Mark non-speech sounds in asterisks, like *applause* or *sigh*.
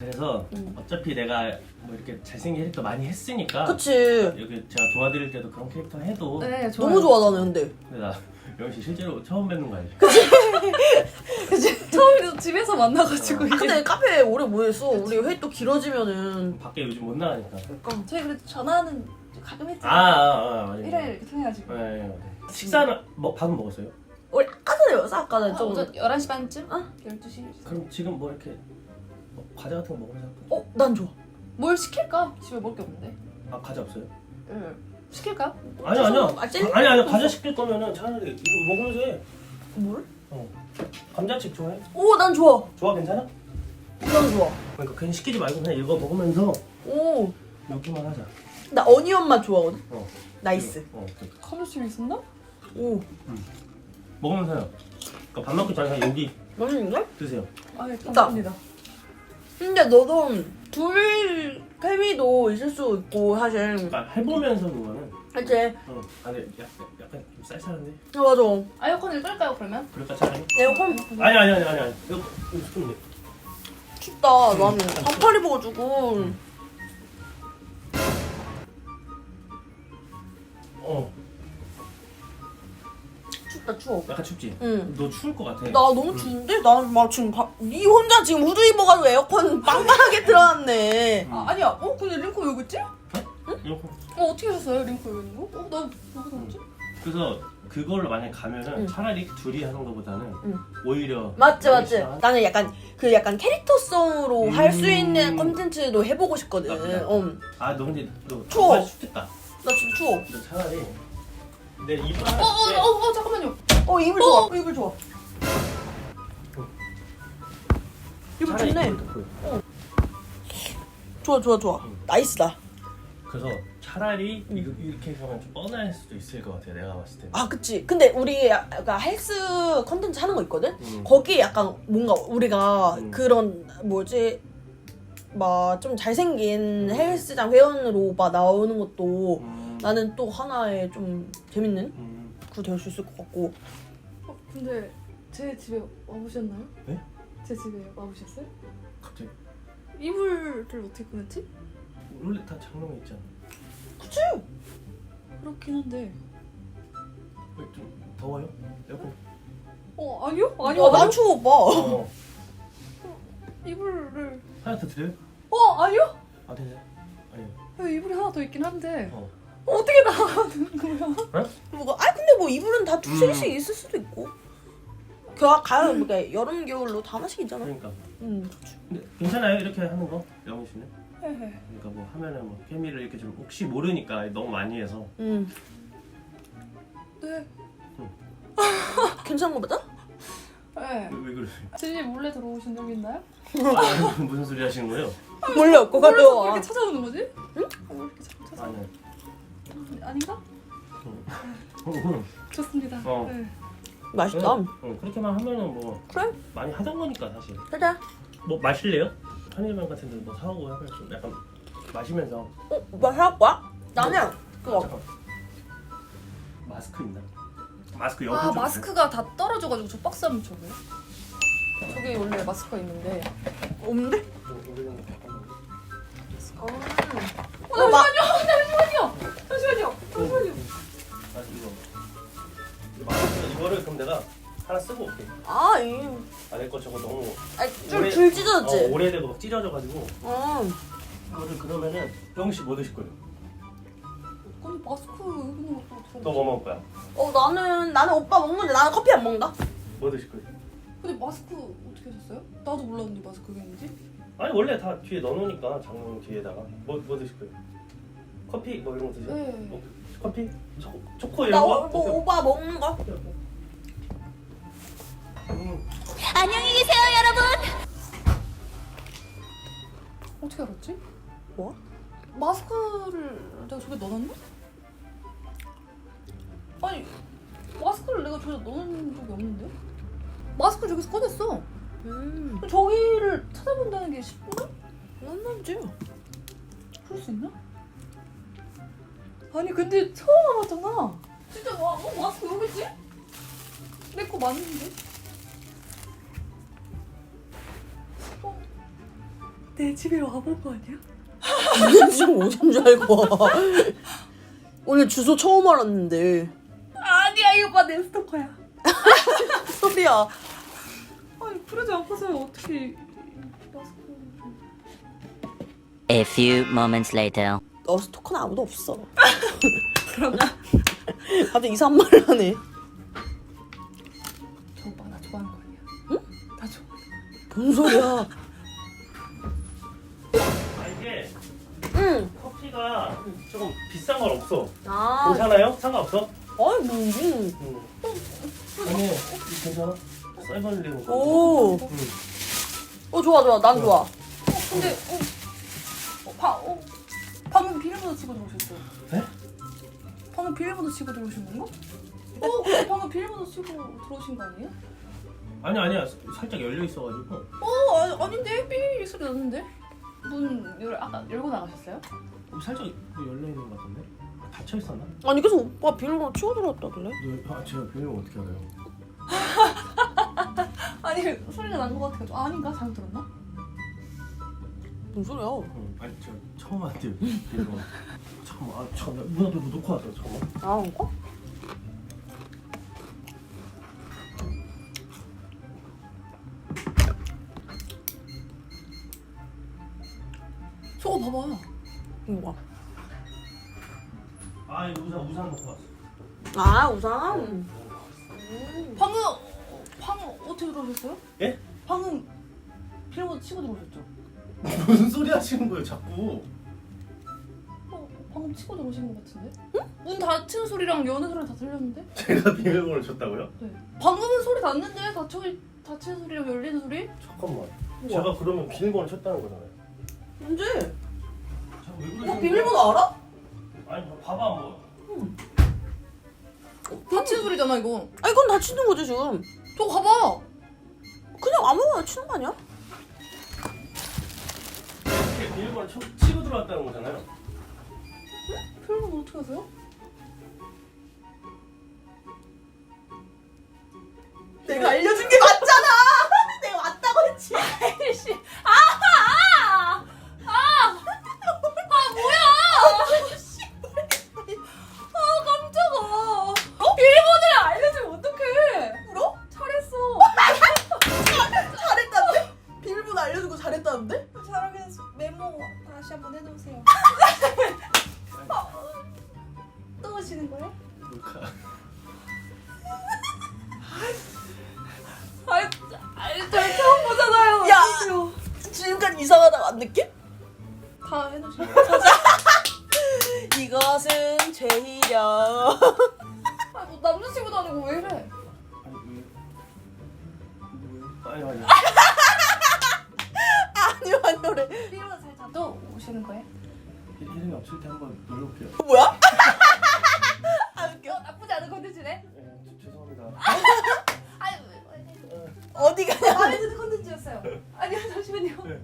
그래서 음. 어차피 내가 뭐 이렇게 잘생긴 캐릭터 많이 했으니까 그치. 여기 제가 도와드릴 때도 그런 캐릭터 해도 네, 좋아요. 너무 좋아 나는 근데. 근데 나 영희 씨 실제로 처음 뵙는 거 알지? *laughs* 처음에 집에서 만나가지고 이게. 근데 카페에 오래 못 있어. 우리 회의 또 길어지면은. 밖에 요즘 못 나가니까 그러니까. 저희 그래도 전화는 가끔 아, 했잖아요. 아, 아 맞아요. 일요일 이렇게 통해가지고. 네, 네, 네. 식사는 뭐 밥은 먹었어요? 우리 아까 전에 왔어 아까 전에 한 좀. 오전 11시 반쯤? 어? 12시. 그럼 지금 뭐 이렇게 뭐 과자 같은 거 먹으면서 할까요? 어, 난 좋아. 뭘 시킬까? 집에 먹을 게 없는데. 아 과자 없어요? 응. 시킬까? 아니 아니요 아, 젤리? 아니 아니 과자 시킬 거면은 차라리 이거 먹으면서 해 뭘? 감자칩 좋아해? 오, 난 좋아. 좋아 괜찮아? 난 좋아. 그러니까 괜히 시키지 말고 그냥 이거 먹으면서 오, 여기만 하자 나 어니언 맛 좋아하거든. 어 나이스. 어. 카메라집에 있었나? 오, 먹으면서요 그러니까 밥 먹기 전에 그냥 여기 맛있는데? 드세요 아, 네, 감사합니다. 근데 너도 둘 케미도 있을 수 있고 사실. 그러니까 해보면서 그거는 그치? 어 아니 약간, 약간 좀 쌀쌀한데 아 맞아. 아, 에어컨을 끌까요, 그러면? 그럴까 차라리? 에어컨 아니 아니 아니 아니 아니 이거 이거 좀 춥다. 나는 반팔 입어가지고. 어 춥다 추워. 약간 춥지? 응. 너 추울 것 같아 나 너무 추운데? 나는 막 지금 바, 니 혼자 지금 후드 입어가지고 에어컨 빵빵하게 틀어놨네. 아, 아니야. 어? 근데 링크 왜 여기 있지? 이거 어, 어떻게 하셨어요, 링크 여기 있는 거? 어, 나 여기서 봤지? 그래서 그걸로 만약 가면은 응. 차라리 둘이 하는 것보다는 응. 오히려 맞지 맞지. 시간? 나는 약간 그 약간 캐릭터성으로 음. 할 수 있는 컨텐츠도 해보고 싶거든. 아, 그래? 어. 나 아, 너 근데 너 추워. 정말 춥겠다. 지금 추워. 너 차라리 내 이불 어, 어, 어, 어, 잠깐만요. 어 이불 좋아. 어, 이불 좋아. 이불 차라리 좋네. 이불 덮어요. 좋아 좋아 좋아. 응. 나이스다. 그래서 차라리 이거 이렇게 하면 좀 뻔할 수도 있을 것 같아. 내가 봤을 때. 아 그치. 근데 우리 약간 헬스 컨텐츠 하는 거 있거든. 음. 거기에 약간 뭔가 우리가 음. 그런 뭐지 막 좀 잘생긴 헬스장 회원으로 막 나오는 것도 음. 나는 또 하나의 좀 재밌는 음. 그거 될수 있을 것 같고 어, 근데 제 집에 와보셨나요? 네? 제 집에 와보셨어요? 갑자기 이불을 어떻게 꺼냈지? 원래 다 장롱에 있잖아. 그치? 그렇긴 한데. 왜 좀 더워요? 에어컨. 어, 아니요? 아니요. 어, 난 추워 오빠 어. 이불을. 하나 더 드려요? 어, 아니요? 아, 되네. 아니요. 여기 이불이 하나 더 있긴 한데. 어. 어떻게 나가는 거야? 뭐가 아 근데 뭐 이불은 다 두세씩 음. 있을 수도 있고 그 가요 그러니까 여름 겨울로 다 하나씩 있잖아 그러니까. 음 근데 괜찮아요? 이렇게 하는 거? 영희 씨는? 헤헤. 그러니까 뭐 하면은 뭐 케미를 이렇게 좀 혹시 모르니까 너무 많이 해서 음 네. *laughs* 괜찮은 거 맞아? 네. 왜, 왜 그러세요? 제 집에 몰래 들어오신 적 있나요? 아, 무슨 소리 하시는 거예요? 몰래 없고 몰래 왜 이렇게 찾아오는 거지? 응? 왜 이렇게 자꾸 찾아? 아니요. 아닌가? 어, 좋습니다. 어. 네. 맛있다 어, 그렇게만 하면은 뭐 그래 많이 하던 거니까 사실. 가자 뭐 마실래요? 편의점 같은 데뭐 사오고 하면 좀 약간 마시면서 어? 오빠 사올 거야? 나는 그거 잠깐. 마스크 있나? 마스크 여분 아 좀 마스크가 다 떨어져가지고 저 박스 한번 줘봐요. 저기 원래 마스크가 있는데. 없는데? 주세요. 뭐, 잠깐만. 어, 어, 이거를 그럼 내가 하나 쓰고 올게. 아, 이, 아내 거 저거 너무 아니, 좀 오래- 줄 찢어졌지? 어, 오래되고 막 찢어져가지고 어. 이거를 그러면은 영희 씨뭐 드실 거예요? 근데 마스크 입는 것도 너 더. 뭐 먹을 거야? 어, 나는, 나는 오빠 먹는데 나는 커피 안 먹는다? 뭐 드실 거예요? 근데 마스크 어떻게 하셨어요? 나도 몰랐는데 마스크가 있는지. 아니 원래 다 뒤에 넣어놓으니까 장롱 뒤에다가 뭐, 뭐 드실 거예요? 커피 뭐 이런 거 드세요? 네. 뭐, 커피? 초, 초코 나 이런 거? 어, 뭐, 오빠 먹는 거? 음, 안녕히 계세요, 여러분. 어떻게 알았지? 뭐? 마스크를 내가 저기 넣어놨나? 아니 마스크를 내가 저기 넣어놓은 적이 없는데? 마스크 저기서 꺼냈어. 음, 저기를 찾아본다는 게 쉽나? 얼마지? 그럴 수 있나? 아니 근데 처음 알았잖아. 진짜 와, 어, 마스크 여기 있지? 내 거 맞는데? 내 집에 와본 거 아니야? 근데 *laughs* 지금 어딘 줄 알고 와. 오늘 주소 처음 알았는데 아니야 이거 봐내 스토커야. *laughs* 소리야 아니 그러지 않고서 어떻게 마스크? A few moments later. 너 스토커는 아무도 없어 *laughs* 갑자기 이상한 말을 하네 저 오빠 나 좋아하는 거 아니야? 응? 나 좋아. 뭔 소리야 없어. 아, 괜찮아요? 상관없어? 아이 뭐 음. 응. 아니 이거 괜찮아? 쌀벌리는 거. 오, 응. 어 좋아 좋아 난 좋아 어 근데 어, 어, 바, 어 방금 비밀번호 치고 들어오셨어요? 네? 방금 비밀번호 치고 들어오신 건가? 어 *laughs* 근데 방금 비밀번호 치고 들어오신 거 아니에요? 아니 아니야 살짝 열려 있어가지고. 어 아, 아닌데 삐 소리 났는데 문 열, 아까 열고 나가셨어요? 어, 살짝 뭐 열려 있는 것 같은데? 아, 닫혀 있었나? 아니 그래서 오빠 비밀번호 치워 들어왔다길래 네, 아 제가 비밀 어떻게 알아요? *laughs* 아니 소리가 난거 같아가지고 아, 아닌가 잘못 들었나? 뭔 소리야 응. 아니 저 처음 왔는데 비밀. *laughs* 잠깐만 아 잠깐만 누나도 뭐 놓고 왔어 잠깐만. 아 이거? 저거 봐봐 이거 아 이거 우산 우산 놓고 왔어. 아 우산 방금 방금 어떻게 들어오셨어요? 예? 방금 비밀번호 치고 들어오셨죠? *laughs* 무슨 소리 하시는 거예요 자꾸? 어 방금 치고 들어오신 것 같은데? 응? 문 닫히는 소리랑 여는 소리 다 들렸는데? 제가 비밀번호를 줬다고요? 네 방금은 소리 났는데 닫혀 닫히는 소리랑 열리는 소리? 잠깐만. 우와. 제가 그러면 비밀번호 쳤다는 거잖아요. 언제? 자꾸 왜 그러시는 오빠 비밀번호 알아? 닫히는 소리잖아 이거 아니 그건 다 치는 거지 지금 저거 봐봐 그냥 아무거나 치는 거 아니야? 이렇게 비밀번호 쳐, 치고 들어왔다는 거잖아요. 비밀번호 어떻게 하세요? 또 오시는 거예요? 몰카. 아이, 아이 저 처음 보잖아요 야! 어떡해요. 지금까지 이상하다고 안 느껴? 다 해놓으시고 *laughs* 이것은 죄이려 아, 뭐 남자친구도 아니고 왜 이래 아니 왜? 뭐예요? 아니 아니. 아니요 아니요래 비밀번호 잘 잡. 또 오시는 거예요? 이름이 없을 때 한번 눌러볼게요. 뭐야? 아 *laughs* 어, 컨텐츠네? 네, 저- 죄송합니다. 아니 왜- 왜- 어디 가냐 마음에 드는 컨텐츠였어요. 아니요 잠시만요. 네.